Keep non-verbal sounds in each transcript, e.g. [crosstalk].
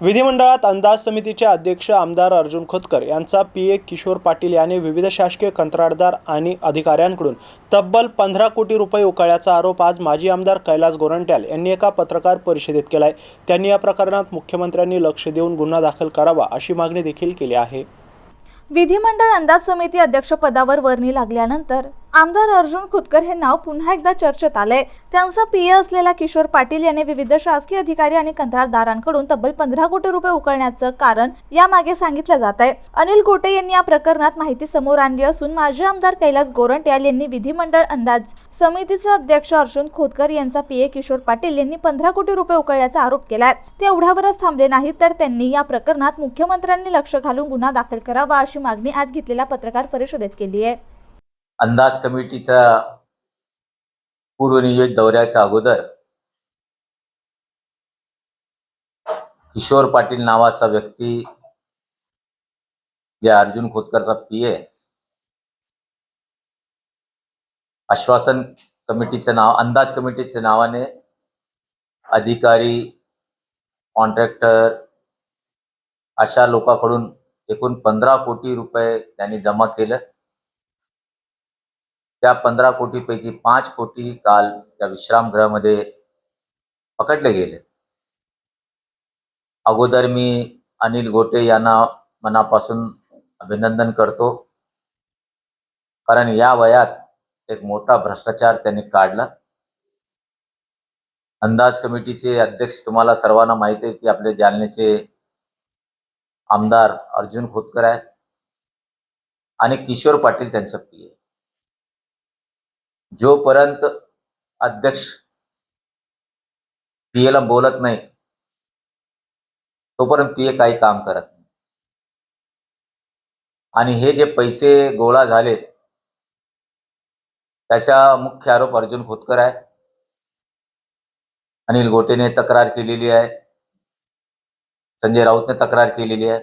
विधिमंडळात अंदाज समितीचे अध्यक्ष आमदार अर्जुन खोतकर यांचा पी ए किशोर पाटील याने विविध शासकीय कंत्राटदार आणि अधिकाऱ्यांकडून तब्बल पंधरा कोटी रुपये उकळल्याचा आरोप आज माजी आमदार कैलास गोरंट्याल यांनी एका पत्रकार परिषदेत केला आहे त्यांनी या प्रकरणात मुख्यमंत्र्यांनी लक्ष देऊन गुन्हा दाखल करावा अशी मागणी देखील केली आहे. विधिमंडळ अंदाज समिती अध्यक्षपदावर वर्णी लागल्यानंतर आमदार अर्जुन खोतकर हे नाव पुन्हा एकदा चर्चेत आले. त्यांचा पीए असलेला किशोर पाटील याने विविध शासकीय अधिकारी आणि कंत्राटदारांकडून तब्बल पंधरा कोटी रुपये उकळण्याचं कारण यामागे सांगितलं जात आहे. अनिल गोटे यांनी या प्रकरणात माहिती समोर आणली असून माजी आमदार कैलास गोरंट्याल यांनी विधिमंडळ अंदाज समितीचे अध्यक्ष अर्जुन खोतकर यांचा पीए किशोर पाटील यांनी पंधरा कोटी रुपये उकळल्याचा आरोप केलाय. ते एवढ्यावरच थांबले नाहीत तर त्यांनी या प्रकरणात मुख्यमंत्र्यांनी लक्ष घालून गुन्हा दाखल करावा अशी मागणी आज घेतलेल्या पत्रकार परिषदेत केली आहे. अंदाज कमिटीचा पूर्वनियोजित दौऱ्याच्या अगोदर किशोर पाटील नावाचा व्यक्ती जे अर्जुन खोतकरचा पी ए आश्वासन कमिटीचं नाव अंदाज कमिटीच्या नावाने अधिकारी कॉन्ट्रॅक्टर अशा लोकांकडून एकूण पंधरा कोटी रुपये त्यांनी जमा केलं. त्या पंधरा कोटीपैकी पाच कोटी काल त्या विश्रामगृहामध्ये पकडले गेले. अगोदर मी अनिल गोटे यांना मनापासून अभिनंदन करतो. कारण या वयात एक मोठा भ्रष्टाचार त्यांनी काढला. अंदाज कमिटीचे अध्यक्ष तुम्हाला सर्वांना माहिती आहे की आपले जालनेचे आमदार अर्जुन खोतकर आहेत आणि किशोर पाटील त्यांचं पी आहे जोपर्यंत अध्यक्ष पीएला बोलत नाही तोपर्यंत पीए काही काम करत नाही. आणि हे जे पैसे गोळा झाले त्याचा मुख्य आरोप अर्जुन खोतकर आहे. अनिल गोटेने तक्रार केलेली आहे. संजय राऊतने तक्रार केलेली आहे.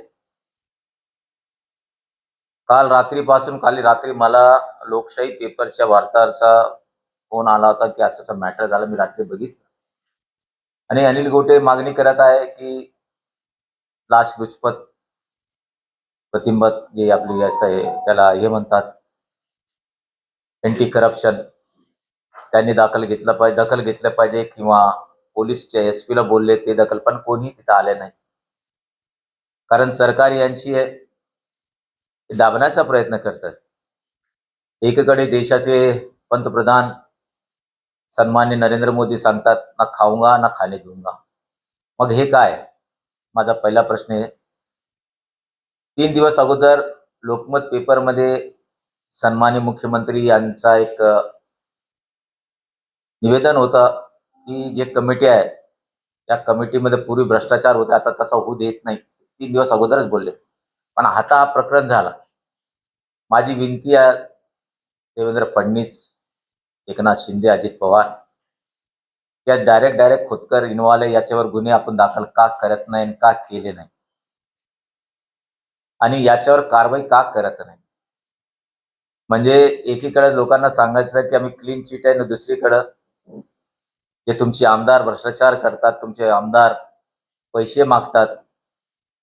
काल रात्रीपासून काल रात्री मला लोकशाही पेपरच्या वार्ताहरचा फोन आला होता की असं असं मॅटर झालं मी रात्री बघितलं. आणि अनिल गोटे मागणी करत आहे की लाचलुचपत प्रतिबंध जे आपली असं आहे त्याला हे म्हणतात एंटी करप्शन त्यांनी दाखल घेतलं पाहिजे दखल घेतलं पाहिजे किंवा पोलीसच्या एस पीला बोलले ते दखल पण कोणी तिथं आले नाही. कारण सरकार यांची दाबण्याचा प्रयत्न करतात. एकीकडे देशाचे पंतप्रधान सन्मान्य नरेंद्र मोदी सांगतात ना खाऊंगा ना खाणे देऊंगा मग हे काय? माझा पहिला प्रश्न आहे. तीन दिवस अगोदर लोकमत पेपरमध्ये सन्मान्य मुख्यमंत्री यांचा एक निवेदन होतं की जे कमिटी आहे त्या कमिटीमध्ये पूर्वी भ्रष्टाचार होते आता तसा होऊ देत नाही. तीन दिवस अगोदरच बोलले. पण आता हा प्रकरण झाला. माझी विनंती आहे देवेंद्र फडणवीस एकनाथ शिंदे अजित पवार. या डायरेक्ट डायरेक्ट खोतकर इन्व्हॉल्व याच्यावर गुन्हे आपण दाखल का करत नाही आणि का केले नाही? आणि याच्यावर कारवाई का करत नाही? म्हणजे एकीकडे लोकांना सांगायचं की आम्ही क्लीन चिट आहे ना दुसरीकडं जे तुमचे आमदार भ्रष्टाचार करतात तुमचे आमदार पैसे मागतात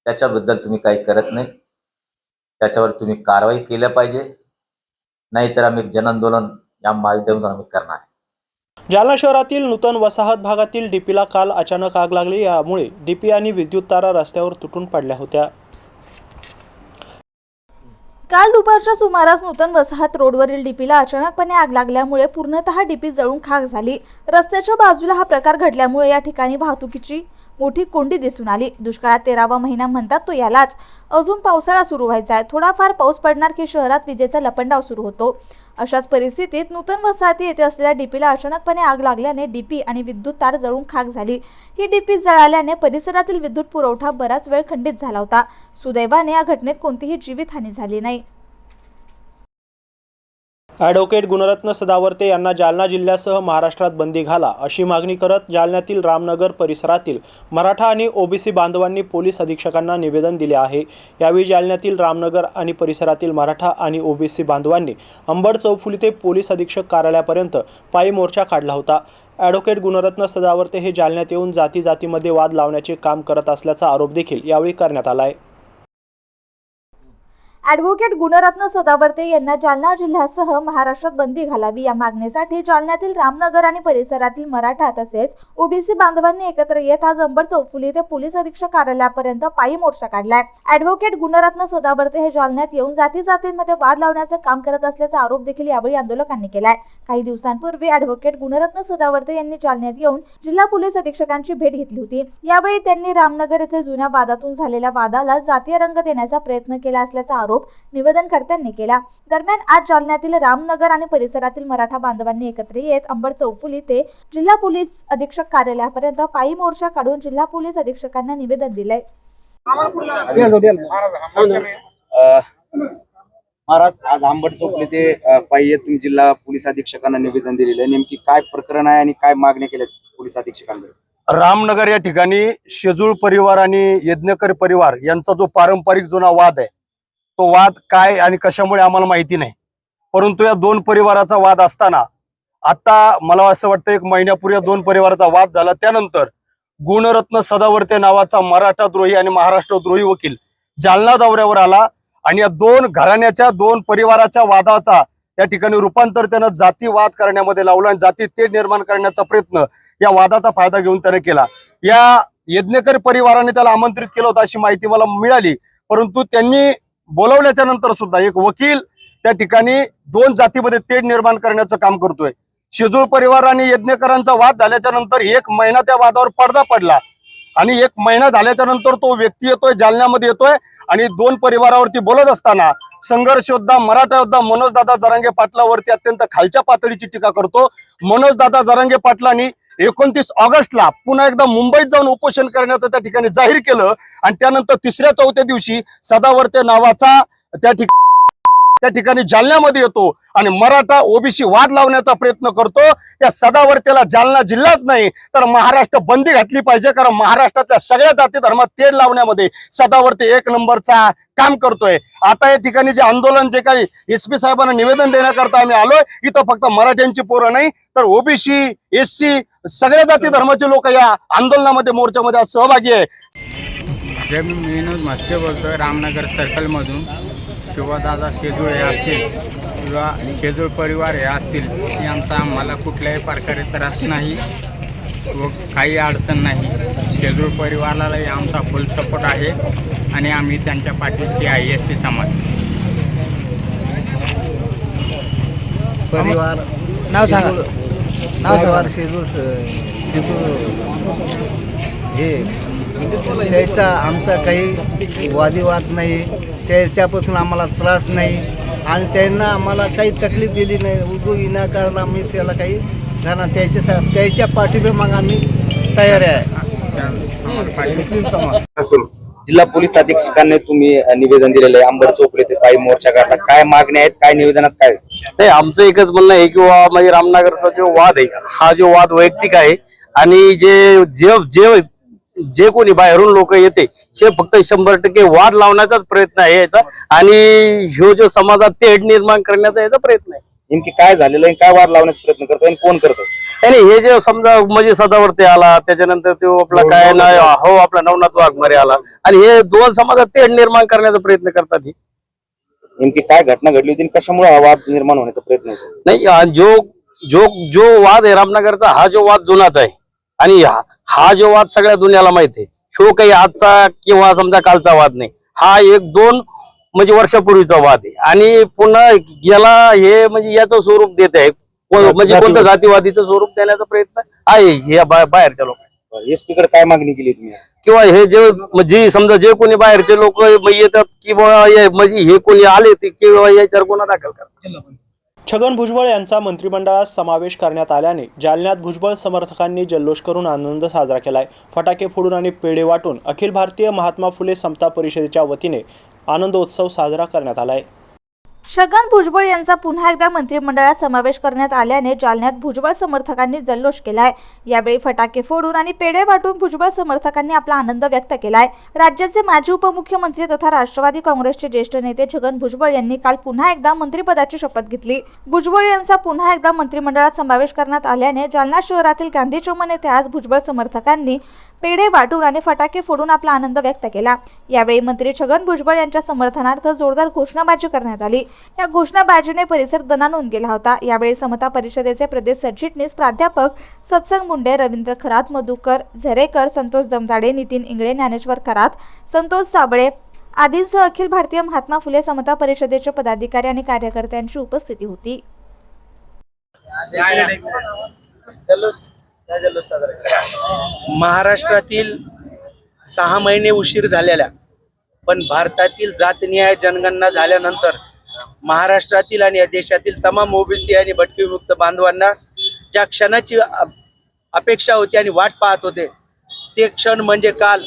त्याच्याबद्दल तुम्ही काही करत नाही. त्याच्यावर तुम्ही कारवाई केल्या पाहिजे. नाहीतर आम्ही जनआंदोलन या माध्यमातून आम्ही करणार. जालना शहरातील नूतन वसाहत भागातील डीपीला काल अचानक आग लागली. यामुळे डीपी आणि विद्युत तारा रस्त्यावर तुटून पडल्या होत्या. काल दुपारच्या सुमारास नूतन वसाहत रोडवरील डीपीला अचानकपणे आग लागल्यामुळे पूर्णतः डीपी जळून खाक झाली. रस्त्याच्या बाजूला हा प्रकार घडल्यामुळे या ठिकाणी वाहतुकीची मोठी कोंडी दिसून आली. दुष्काळात तेरावा महिना म्हणतात तो यालाच. अजून पावसाळा सुरू व्हायचा आहे. थोडाफार पाऊस पडणार की शहरात विजेचा लपंडाव सुरू होतो. अशाच परिस्थितीत नूतन वसाहती येथे असलेल्या डीपीला अचानकपणे आग लागल्याने डीपी आणि विद्युत तार जळून खाक झाली. ही डीपी जळाल्याने परिसरातील विद्युत पुरवठा बराच वेळ खंडित झाला होता. सुदैवाने या घटनेत कोणतीही जीवितहानी झाली नाही. ॲडव्होकेट गुणरत्न सदावर्ते यांना जालना जिल्ह्यासह महाराष्ट्रात बंदी घाला अशी मागणी करत जालन्यातील रामनगर परिसरातील मराठा आणि ओबीसी बांधवांनी पोलीस अधीक्षकांना निवेदन दिले आहे. यावेळी जालन्यातील रामनगर आणि परिसरातील मराठा आणि ओबीसी बांधवांनी अंबड चौफुली ते पोलीस अधीक्षक कार्यालयापर्यंत पायी मोर्चा काढला होता. ॲडव्होकेट गुणरत्न सदावर्ते हे जालन्यात येऊन जाती जातीमध्ये वाद लावण्याचे काम करत असल्याचा आरोप देखील यावेळी करण्यात आला आहे. ॲडव्होकेट गुणरत्न सदावर्ते यांना जालना जिल्ह्यासह महाराष्ट्रात बंदी घालावी या मागणीसाठी जालन्यातील रामनगर आणि परिसरातील मराठा तसेच ओबीसी बांधवांनी एकत्र येत आज अंबड चौफुली ते पोलीस अधीक्षक कार्यालयापर्यंत पायी मोर्चा काढलाय. ॲडव्होकेट गुणरत्न सदावर्ते हे जालन्यात येऊन जाती जातींमध्ये वाद लावण्याचं काम करत असल्याचा आरोप देखील यावेळी आंदोलकांनी केलाय. काही दिवसांपूर्वी ॲडव्होकेट गुणरत्न सदावर्ते यांनी जालन्यात येऊन जिल्हा पोलीस अधीक्षकांची भेट घेतली होती. यावेळी त्यांनी रामनगर येथील जुन्या वादातून झालेल्या वादाला जातीय रंग देण्याचा प्रयत्न केला असल्याचा आरोप निवेदनकर्त्यांनी केला. दरम्यान आज जालन्यातील रामनगर आणि परिसरातील मराठा बांधवांनी एकत्र येत अंबड चौफुली ते जिल्हा पोलीस अधीक्षक कार्यालयापर्यंत पायी मोर्चा काढून जिल्हा पोलीस अधीक्षकांना निवेदन दिलंय. महाराज आज आंबट चौकले ते येत तुम्ही जिल्हा पोलीस अधीक्षकांना निवेदन दिलेलं आहे. नेमकी काय प्रकरण आहे आणि काय मागण्या केल्या पोलीस अधीक्षकांकडे रामनगर या ठिकाणी शेजूळ परिवार आणि यज्ञकर परिवार यांचा जो पारंपरिक जुना वाद आहे तो वाद काय आणि कशामुळे आम्हाला माहिती नाही. परंतु या दोन परिवाराचा वाद असताना आता मला असं वाटतं एक महिन्यापूर्वी या दोन परिवाराचा वाद झाला. त्यानंतर गुणरत्न सदावर्ते नावाचा मराठा द्रोही आणि महाराष्ट्र द्रोही वकील जालना दौऱ्यावर आला आणि या दोन घराण्याच्या दोन परिवाराच्या वादाचा त्या ठिकाणी रूपांतर त्यानं जातीवाद करण्यामध्ये लावला आणि जाती तेढ निर्माण करण्याचा प्रयत्न या वादाचा फायदा घेऊन त्याने केला. या यज्ञकर परिवाराने त्याला आमंत्रित केलं होतं अशी माहिती मला मिळाली. परंतु त्यांनी बोलवल्याच्या नंतर सुद्धा एक वकील त्या ठिकाणी दोन जातीमध्ये तेढ निर्माण करण्याचं काम करतोय. शेजूळ परिवार आणि यज्ञकरांचा वाद झाल्याच्यानंतर एक महिना त्या वादावर पडदा पडला. आणि एक महिना झाल्याच्यानंतर तो व्यक्ती येतोय जालन्यामध्ये येतोय आणि दोन परिवारावरती बोलत असताना संघर्ष योद्धा मराठा योद्धा मनोजदादा जरांगे पाटलावरती अत्यंत खालच्या पातळीची टीका करतो. मनोजदादा जरांगे पाटलांनी एकोणतीस ऑगस्टला पुन्हा एकदा मुंबईत जाऊन उपोषण करण्याचं त्या ठिकाणी जाहीर केलं. आणि त्यानंतर तिसऱ्या चौथ्या दिवशी सदावर्ते नावाचा त्या ठिकाणी त्या ठिकाणी जालन्यामध्ये येतो आणि मराठा ओबीसी वाद लावण्याचा प्रयत्न करतो. या सदावर्तेला जालना जिल्हाच नाही तर महाराष्ट्र बंदी घातली पाहिजे कारण महाराष्ट्रातल्या सगळ्या जाती धर्मात तेढ लावण्यामध्ये सदावर्ती एक नंबरचा काम करतोय. आता या ठिकाणी जे आंदोलन जे काही एस पी साहेबांना निवेदन देण्याकरता आम्ही आलोय इथं फक्त मराठ्यांची पोरं नाही तर ओबीसी एस सी सगळ्या जाती धर्माचे लोक या आंदोलनामध्ये मोर्चामध्ये आज सहभागी आहे. जय मी विनोद म्हस्के बोलतोय रामनगर सर्कलमधून शिवदादा शेजूळ हे असतील किंवा शेजूळ परिवार हे असतील की आमचा आम्हाला कुठल्याही प्रकारे त्रास नाही व काही अडचण नाही. शेजूळ परिवारालाही आमचा फुल सपोर्ट आहे आणि आम्ही त्यांच्या पाठीशी आहे एस सी समाज. परिवार. नाव सांगा. नाव परिवार शेजूर शेजूर हे त्याचा आमचा काही वादिवाद नाही. त्याच्यापासून आम्हाला त्रास नाही. आणि त्यांना आम्हाला काही तकलीफ दिली नाही. उद्योग विनाकारण आम्ही त्याला काही जाणार त्याच्या त्याच्या पाठीवर मग आम्ही तयार आहे. जिल्हा पोलीस अधीक्षकांनी तुम्ही निवेदन दिलेलं आहे. आंबट चौकले ते पायी मोर्चा काढला. काय मागण्या आहेत? काय निवेदनात काय? नाही आमचं एकच म्हणणं आहे किंवा म्हणजे रामनगरचा जो वाद आहे हा जो वाद वैयक्तिक आहे आणि जे जे जे जे कोणी बाहेरून लोक येते हे फक्त शंभर टक्के वाद लावण्याचाच प्रयत्न आहे याचा. आणि ह्यो जो समाजात तेढ निर्माण करण्याचा याचा प्रयत्न आहे. नेमकी काय झालेलं आहे काय वाद लावण्याचा प्रयत्न करतोय आणि कोण करतो आणि हे जे समजा म्हणजे सदावरती आला त्याच्यानंतर तो आपला काय नाही हो आपला नवनाथ वाघमारे आला. आणि हे दोन समाजात तेढ निर्माण करण्याचा प्रयत्न करतात हे. नेमकी काय घटना घडली होती आणि कशामुळे हा वाद निर्माण होण्याचा प्रयत्न होतो? नाही हा जो जो जो वाद आहे रामनगरचा हा जो वाद जुनाच आहे. आणि हा जो वाद सगळ्या दुनियाला माहिती आहे ह्यो काही आजचा किंवा समजा कालचा वाद नाही. हा एक दोन म्हणजे वर्षापूर्वीचा वाद आहे. आणि पुन्हा याला हे म्हणजे याचं स्वरूप देत आहे. म्हणजे कोणतं जातीवादीचं स्वरूप देण्याचा प्रयत्न आहे हे बाहेरच्या लोक एसपी कडे काय मागणी केली तुम्ही? किंवा हे जे म्हणजे समजा जे कोणी बाहेरचे लोक येतात किंवा हे- म्हणजे हे कोणी आले ते किंवा याच्यावर गुन्हा दाखल करा छगन भुजबळ यांचा मंत्रिमंडळात समावेश करण्यात आल्याने जालन्यात भुजबळ समर्थकांनी जल्लोष करून आनंद साजरा केलाय. फटाके फोडून आणि पेढे वाटून अखिल भारतीय महात्मा फुले समता परिषदेच्या वतीने आनंदोत्सव साजरा करण्यात आलाय. छगन भुजबळ यांचा पुन्हा एकदा मंत्रिमंडळात समावेश करण्यात आल्याने जालन्यात भुजबळ समर्थकांनी जल्लोष केलाय. यावेळी फटाके फोडून आणि पेढे वाटून भुजबळ समर्थकांनी आपला आनंद व्यक्त केलाय. राज्याचे माजी उपमुख्यमंत्री तथा राष्ट्रवादी काँग्रेसचे ज्येष्ठ नेते छगन भुजबळ यांनी काल पुन्हा एकदा मंत्रिपदाची शपथ घेतली. भुजबळ यांचा पुन्हा एकदा मंत्रिमंडळात समावेश करण्यात आल्याने जालना शहरातील गांधी चौमन येथे आज भुजबळ समर्थकांनी पेढे वाटून आणि फटाके फोडून आपला आनंद व्यक्त केला. यावेळी मंत्री छगन भुजबळ यांच्या समर्थनार्थ जोरदार घोषणाबाजी करण्यात आली. या घोषणाबाजीने परिसर दणानून गेला होता. यावेळी समता परिषदेचे प्रदेश सरचिटणीस प्राध्यापक सत्संग मुंडे रवींद्र खरात मधुकर झरेकर संतोष जमदाडे नितीन इंगळे ज्ञानेश्वर खरात संतोष साबळे आदींसह अखिल भारतीय महात्मा फुले समता परिषदेचे पदाधिकारी आणि कार्यकर्त्यांची उपस्थिती होती? महाराष्ट्रातील सहा महिने उशीर झालेल्या पण भारतातील जातनिहाय जनगणना झाल्यानंतर महाराष्ट्रातील आणि या देशातील तमाम ओबीसी आणि भटकीमुक्त बांधवांना ज्या क्षणाची अपेक्षा होती आणि वाट पाहत होते ते क्षण म्हणजे काल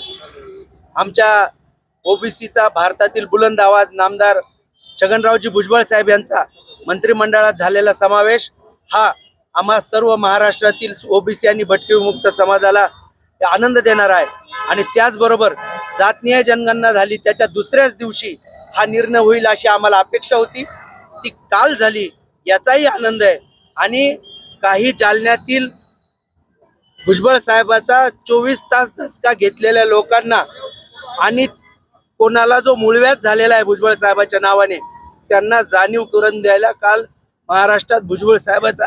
आमच्या ओबीसीचा भारतातील बुलंद आवाज नामदार छगनरावजी भुजबळ साहेब यांचा मंत्रिमंडळात झालेला समावेश हा आम्हा सर्व महाराष्ट्रातील ओबीसी आणि भटकीमुक्त समाजाला आनंद देणार आहे. आणि त्याचबरोबर जातनीय जनगणना झाली त्याच्या दुसऱ्याच दिवशी हा निर्णय होईल अशी आम्हाला अपेक्षा होती. ती काल झाली याचाही आनंद आहे. आणि काही जालन्यातील भुजबळ साहेबाचा चोवीस तास धसका घेतलेल्या लोकांना आणि कोणाला जो मूळव्याध झालेला आहे भुजबळ साहेबाच्या नावाने त्यांना जाणीव करून द्यायला काल महाराष्ट्रात भुजबळ साहेबाचा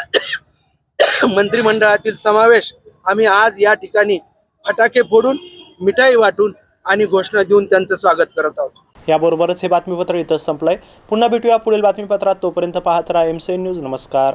[coughs] मंत्रिमंडळातील समावेश आम्ही आज या ठिकाणी फटाके फोडून मिठाई वाटून आणि घोषणा देऊन त्यांचं स्वागत करत आहोत. याबरोबरच हे बातमीपत्र इथंच संपलंय. पुन्हा भेटूया पुढील बातमीपत्रात. तोपर्यंत पाहत राहा एम सी न्यूज नमस्कार.